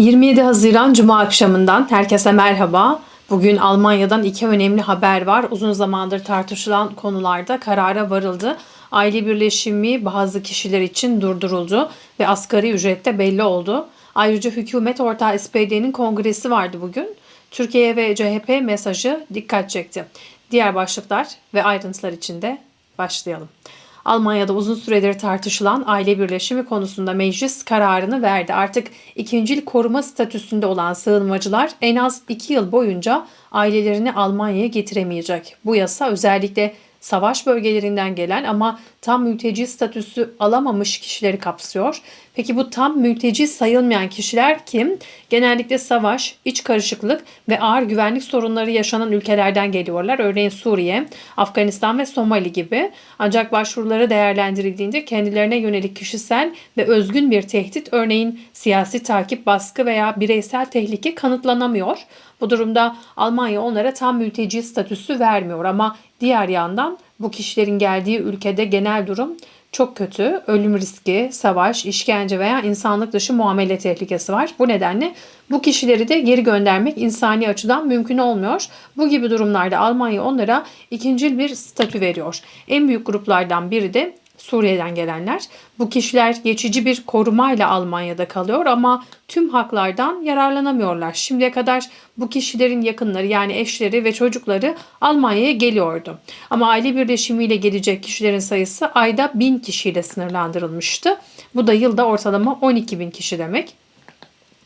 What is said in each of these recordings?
27 Haziran Cuma akşamından herkese merhaba. Bugün Almanya'dan iki önemli haber var. Uzun zamandır tartışılan konularda karara varıldı. Aile birleşimi bazı kişiler için durduruldu ve asgari ücrette belli oldu. Ayrıca hükümet ortağı SPD'nin kongresi vardı bugün. Türkiye ve CHP mesajı dikkat çekti. Diğer başlıklar ve ayrıntılar için de başlayalım. Almanya'da uzun süredir tartışılan aile birleşimi konusunda meclis kararını verdi. Artık ikincil koruma statüsünde olan sığınmacılar en az 2 yıl boyunca ailelerini Almanya'ya getiremeyecek. Bu yasa özellikle savaş bölgelerinden gelen ama tam mülteci statüsü alamamış kişileri kapsıyor. Peki bu tam mülteci sayılmayan kişiler kim? Genellikle savaş, iç karışıklık ve ağır güvenlik sorunları yaşanan ülkelerden geliyorlar. Örneğin Suriye, Afganistan ve Somali gibi. Ancak başvuruları değerlendirildiğinde kendilerine yönelik kişisel ve özgün bir tehdit, örneğin siyasi takip, baskı veya bireysel tehlike kanıtlanamıyor. Bu durumda Almanya onlara tam mülteci statüsü vermiyor ama diğer yandan bu kişilerin geldiği ülkede genel durum çok kötü. Ölüm riski, savaş, işkence veya insanlık dışı muamele tehlikesi var. Bu nedenle bu kişileri de geri göndermek insani açıdan mümkün olmuyor. Bu gibi durumlarda Almanya onlara ikincil bir statü veriyor. En büyük gruplardan biri de Suriye'den gelenler. Bu kişiler geçici bir korumayla Almanya'da kalıyor ama tüm haklardan yararlanamıyorlar. Şimdiye kadar bu kişilerin yakınları yani eşleri ve çocukları Almanya'ya geliyordu. Ama aile birleşimiyle gelecek kişilerin sayısı ayda 1000 kişiyle sınırlandırılmıştı. Bu da yılda ortalama 12 bin kişi demek.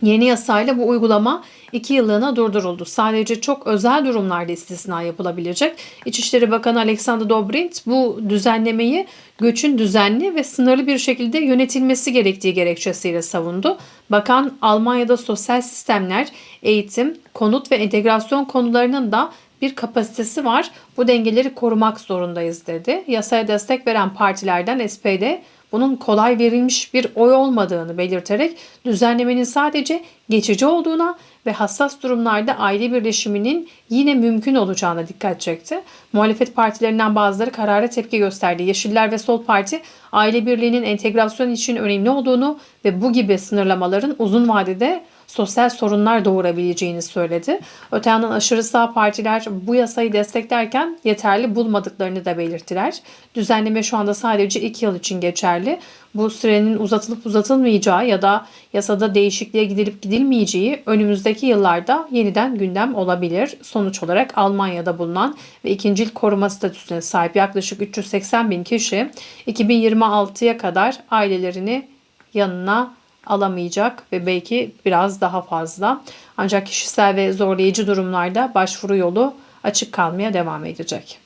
Yeni yasayla bu uygulama 2 yıllığına durduruldu. Sadece çok özel durumlarda istisna yapılabilecek. İçişleri Bakanı Alexander Dobrindt bu düzenlemeyi göçün düzenli ve sınırlı bir şekilde yönetilmesi gerektiği gerekçesiyle savundu. Bakan Almanya'da sosyal sistemler, eğitim, konut ve entegrasyon konularının da bir kapasitesi var. Bu dengeleri korumak zorundayız dedi. Yasaya destek veren partilerden SPD bunun kolay verilmiş bir oy olmadığını belirterek düzenlemenin sadece geçici olduğuna ve hassas durumlarda aile birleşiminin yine mümkün olacağına dikkat çekti. Muhalefet partilerinden bazıları karara tepki gösterdi. Yeşiller ve Sol Parti aile birliğinin entegrasyon için önemli olduğunu ve bu gibi sınırlamaların uzun vadede sosyal sorunlar doğurabileceğini söyledi. Öte yandan aşırı sağ partiler bu yasayı desteklerken yeterli bulmadıklarını da belirttiler. Düzenleme şu anda sadece 2 yıl için geçerli. Bu sürenin uzatılıp uzatılmayacağı ya da yasada değişikliğe gidilip gidilmeyeceği önümüzdeki yıllarda yeniden gündem olabilir. Sonuç olarak Almanya'da bulunan ve ikincil koruma statüsüne sahip yaklaşık 380 bin kişi 2026'ya kadar ailelerini yanına alamayacak ve belki biraz daha fazla. Ancak kişisel ve zorlayıcı durumlarda başvuru yolu açık kalmaya devam edecek.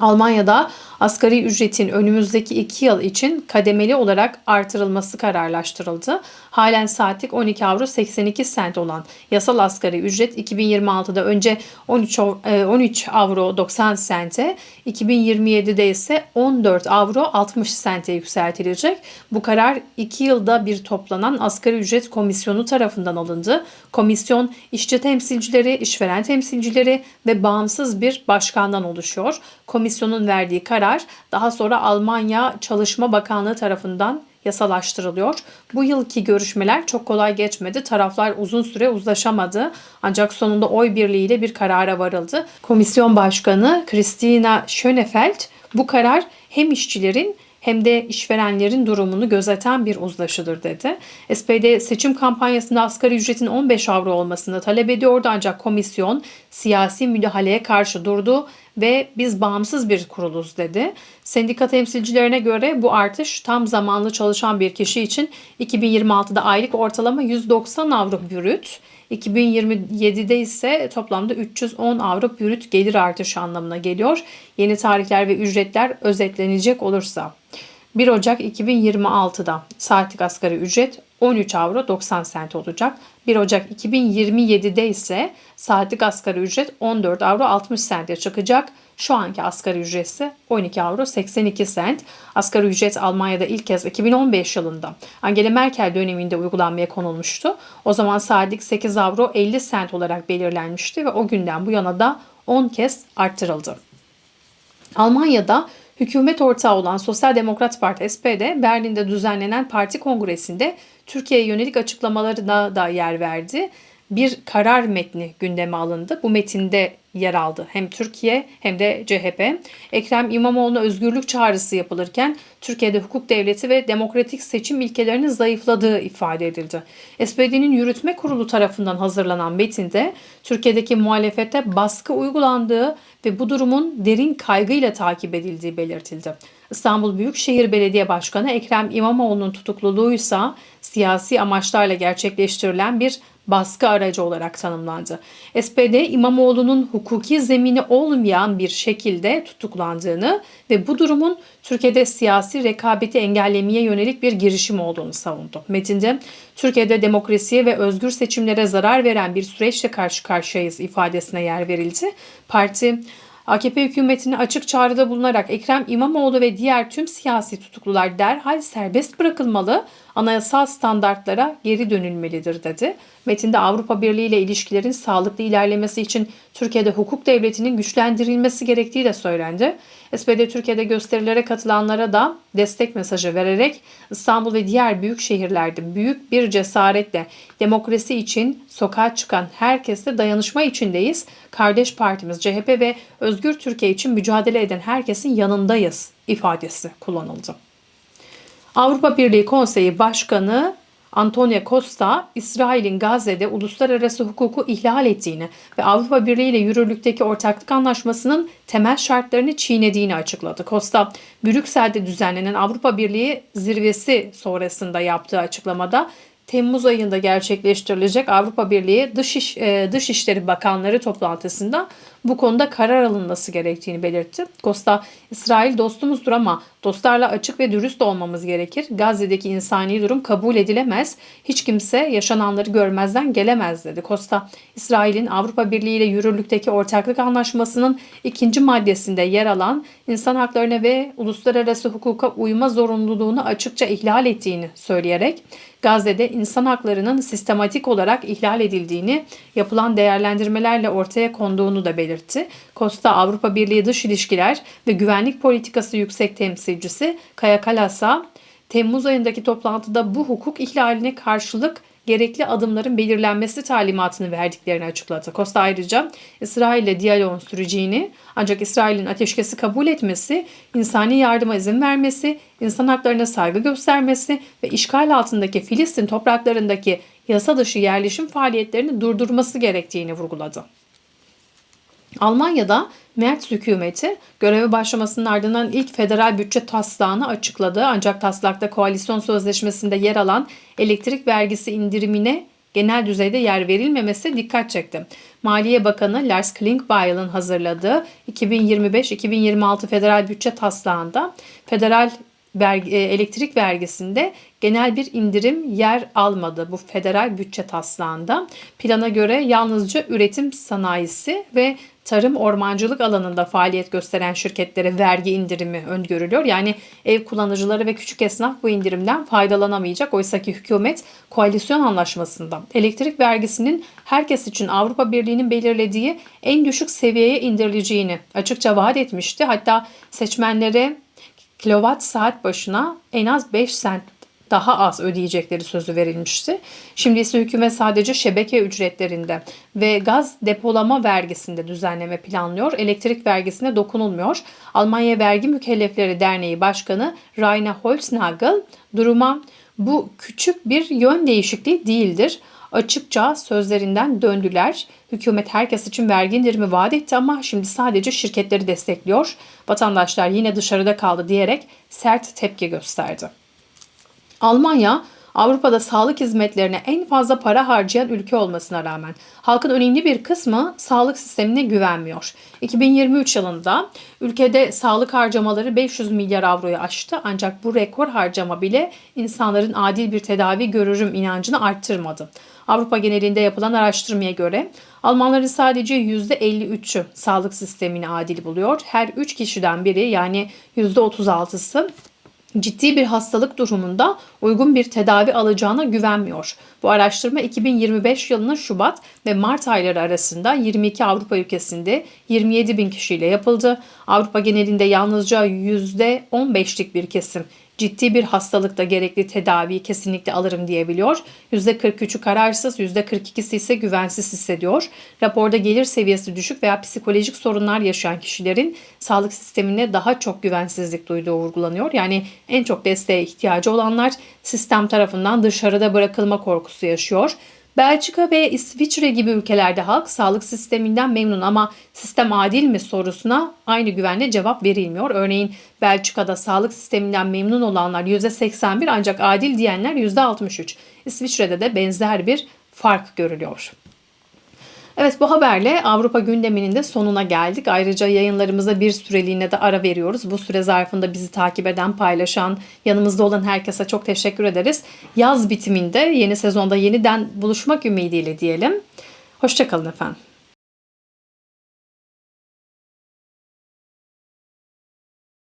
Almanya'da asgari ücretin önümüzdeki 2 yıl için kademeli olarak artırılması kararlaştırıldı. Halen saatlik 12 avro 82 sent olan yasal asgari ücret 2026'da önce 13, 13 avro 90 sente, 2027'de ise 14 avro 60 sente yükseltilecek. Bu karar 2 yılda bir toplanan asgari ücret komisyonu tarafından alındı. Komisyon işçi temsilcileri, işveren temsilcileri ve bağımsız bir başkandan oluşuyor. Komisyonun verdiği karar daha sonra Almanya Çalışma Bakanlığı tarafından yasalaştırılıyor. Bu yılki görüşmeler çok kolay geçmedi. Taraflar uzun süre uzlaşamadı. Ancak sonunda oy birliğiyle bir karara varıldı. Komisyon Başkanı Christina Schönefeld bu karar hem işçilerin hem de işverenlerin durumunu gözeten bir uzlaşıdır dedi. SPD seçim kampanyasında asgari ücretin 15 avro olmasını talep ediyordu ancak komisyon siyasi müdahaleye karşı durdu ve biz bağımsız bir kuruluz dedi. Sendika temsilcilerine göre bu artış tam zamanlı çalışan bir kişi için 2026'da aylık ortalama 190 avro brüt, 2027'de ise toplamda 310 avro brüt gelir artışı anlamına geliyor. Yeni tarihler ve ücretler özetlenecek olursa. 1 Ocak 2026'da saatlik asgari ücret 13 avro 90 sent olacak. 1 Ocak 2027'de ise saatlik asgari ücret 14 avro 60 sente çıkacak. Şu anki asgari ücret ise 12 avro 82 sent. Asgari ücret Almanya'da ilk kez 2015 yılında Angela Merkel döneminde uygulanmaya konulmuştu. O zaman saatlik 8 avro 50 sent olarak belirlenmişti ve o günden bu yana da 10 kez arttırıldı. Almanya'da Hükümet ortağı olan Sosyal Demokrat Parti SPD Berlin'de düzenlenen parti kongresinde Türkiye'ye yönelik açıklamalarına da yer verdi. Bir karar metni gündeme alındı. Bu metinde yer aldı. Hem Türkiye hem de CHP. Ekrem İmamoğlu'na özgürlük çağrısı yapılırken Türkiye'de hukuk devleti ve demokratik seçim ilkelerinin zayıfladığı ifade edildi. SPD'nin yürütme kurulu tarafından hazırlanan metinde Türkiye'deki muhalefete baskı uygulandığı ve bu durumun derin kaygıyla takip edildiği belirtildi. İstanbul Büyükşehir Belediye Başkanı Ekrem İmamoğlu'nun tutukluluğuysa siyasi amaçlarla gerçekleştirilen bir baskı aracı olarak tanımlandı. SPD İmamoğlu'nun hukuki zemini olmayan bir şekilde tutuklandığını ve bu durumun Türkiye'de siyasi rekabeti engellemeye yönelik bir girişim olduğunu savundu. Metinde Türkiye'de demokrasiye ve özgür seçimlere zarar veren bir süreçle karşı karşıyayız ifadesine yer verildi. Parti AKP hükümetine açık çağrıda bulunarak Ekrem İmamoğlu ve diğer tüm siyasi tutuklular derhal serbest bırakılmalı, anayasal standartlara geri dönülmelidir dedi. Metinde Avrupa Birliği ile ilişkilerin sağlıklı ilerlemesi için Türkiye'de hukuk devletinin güçlendirilmesi gerektiği de söylendi. SPD Türkiye'de gösterilere katılanlara da destek mesajı vererek İstanbul ve diğer büyük şehirlerde büyük bir cesaretle demokrasi için sokağa çıkan herkesle dayanışma içindeyiz. Kardeş partimiz CHP ve Özgür Türkiye için mücadele eden herkesin yanındayız ifadesi kullanıldı. Avrupa Birliği Konseyi Başkanı Antonio Costa, İsrail'in Gazze'de uluslararası hukuku ihlal ettiğini ve Avrupa Birliği ile yürürlükteki ortaklık anlaşmasının temel şartlarını çiğnediğini açıkladı. Costa, Brüksel'de düzenlenen Avrupa Birliği zirvesi sonrasında yaptığı açıklamada Temmuz ayında gerçekleştirilecek Avrupa Birliği Dış, e, Dışişleri Bakanları toplantısında bu konuda karar alınması gerektiğini belirtti. Costa, İsrail dostumuzdur ama dostlarla açık ve dürüst olmamız gerekir. Gazze'deki insani durum kabul edilemez. Hiç kimse yaşananları görmezden gelemez dedi. Costa, İsrail'in Avrupa Birliği ile yürürlükteki ortaklık anlaşmasının ikinci maddesinde yer alan insan haklarına ve uluslararası hukuka uyma zorunluluğunu açıkça ihlal ettiğini söyleyerek Gazze'de insan haklarının sistematik olarak ihlal edildiğini yapılan değerlendirmelerle ortaya konduğunu da belirtti. Costa Avrupa Birliği Dış İlişkiler ve Güvenlik Politikası Yüksek Temsilcisi Kaya Kalas'a Temmuz ayındaki toplantıda bu hukuk ihlaline karşılık gerekli adımların belirlenmesi talimatını verdiklerini açıkladı. Costa ayrıca İsrail ile diyaloğun süreceğini ancak İsrail'in ateşkesi kabul etmesi, insani yardıma izin vermesi, insan haklarına saygı göstermesi ve işgal altındaki Filistin topraklarındaki yasa dışı yerleşim faaliyetlerini durdurması gerektiğini vurguladı. Almanya'da Merz hükümeti göreve başlamasının ardından ilk federal bütçe taslağını açıkladı. Ancak taslakta koalisyon sözleşmesinde yer alan elektrik vergisi indirimine genel düzeyde yer verilmemesi dikkat çekti. Maliye Bakanı Lars Klingbeil'in hazırladığı 2025-2026 federal bütçe taslağında federal vergi, e, elektrik vergisinde genel bir indirim yer almadı bu federal bütçe taslağında. Plana göre yalnızca üretim sanayisi ve tarım ormancılık alanında faaliyet gösteren şirketlere vergi indirimi öngörülüyor. Yani ev kullanıcıları ve küçük esnaf bu indirimden faydalanamayacak. Oysa ki hükümet koalisyon anlaşmasında elektrik vergisinin herkes için Avrupa Birliği'nin belirlediği en düşük seviyeye indirileceğini açıkça vaat etmişti. Hatta seçmenlere kilowatt saat başına en az 5 sent daha az ödeyecekleri sözü verilmişti. Şimdi ise hükümet sadece şebeke ücretlerinde ve gaz depolama vergisinde düzenleme planlıyor. Elektrik vergisine dokunulmuyor. Almanya Vergi Mükellefleri Derneği Başkanı Rainer Holznagel duruma bu küçük bir yön değişikliği değildir açıkça sözlerinden döndüler. Hükümet herkes için vergi indirimi vaat etti ama şimdi sadece şirketleri destekliyor. Vatandaşlar yine dışarıda kaldı diyerek sert tepki gösterdi. Almanya Avrupa'da sağlık hizmetlerine en fazla para harcayan ülke olmasına rağmen halkın önemli bir kısmı sağlık sistemine güvenmiyor. 2023 yılında ülkede sağlık harcamaları 500 milyar avroyu aştı ancak bu rekor harcama bile insanların adil bir tedavi görürüm inancını arttırmadı. Avrupa genelinde yapılan araştırmaya göre Almanların sadece %53'ü sağlık sistemini adil buluyor. Her 3 kişiden biri yani %36'sı ciddi bir hastalık durumunda uygun bir tedavi alacağına güvenmiyor. Bu araştırma 2025 yılının Şubat ve Mart ayları arasında 22 Avrupa ülkesinde 27 bin kişiyle yapıldı. Avrupa genelinde yalnızca %15'lik bir kesim ciddi bir hastalıkta gerekli tedaviyi kesinlikle alırım diyebiliyor. %43'ü kararsız, %42'si ise güvensiz hissediyor. Raporda gelir seviyesi düşük veya psikolojik sorunlar yaşayan kişilerin sağlık sistemine daha çok güvensizlik duyduğu vurgulanıyor. Yani en çok desteğe ihtiyacı olanlar sistem tarafından dışarıda bırakılma korkusu yaşıyor. Belçika ve İsviçre gibi ülkelerde halk sağlık sisteminden memnun ama sistem adil mi sorusuna aynı güvenle cevap verilmiyor. Örneğin Belçika'da sağlık sisteminden memnun olanlar %81 ancak adil diyenler %63. İsviçre'de de benzer bir fark görülüyor. Evet bu haberle Avrupa gündeminin de sonuna geldik. Ayrıca yayınlarımıza bir süreliğine de ara veriyoruz. Bu süre zarfında bizi takip eden, paylaşan, yanımızda olan herkese çok teşekkür ederiz. Yaz bitiminde yeni sezonda yeniden buluşmak ümidiyle diyelim. Hoşçakalın efendim.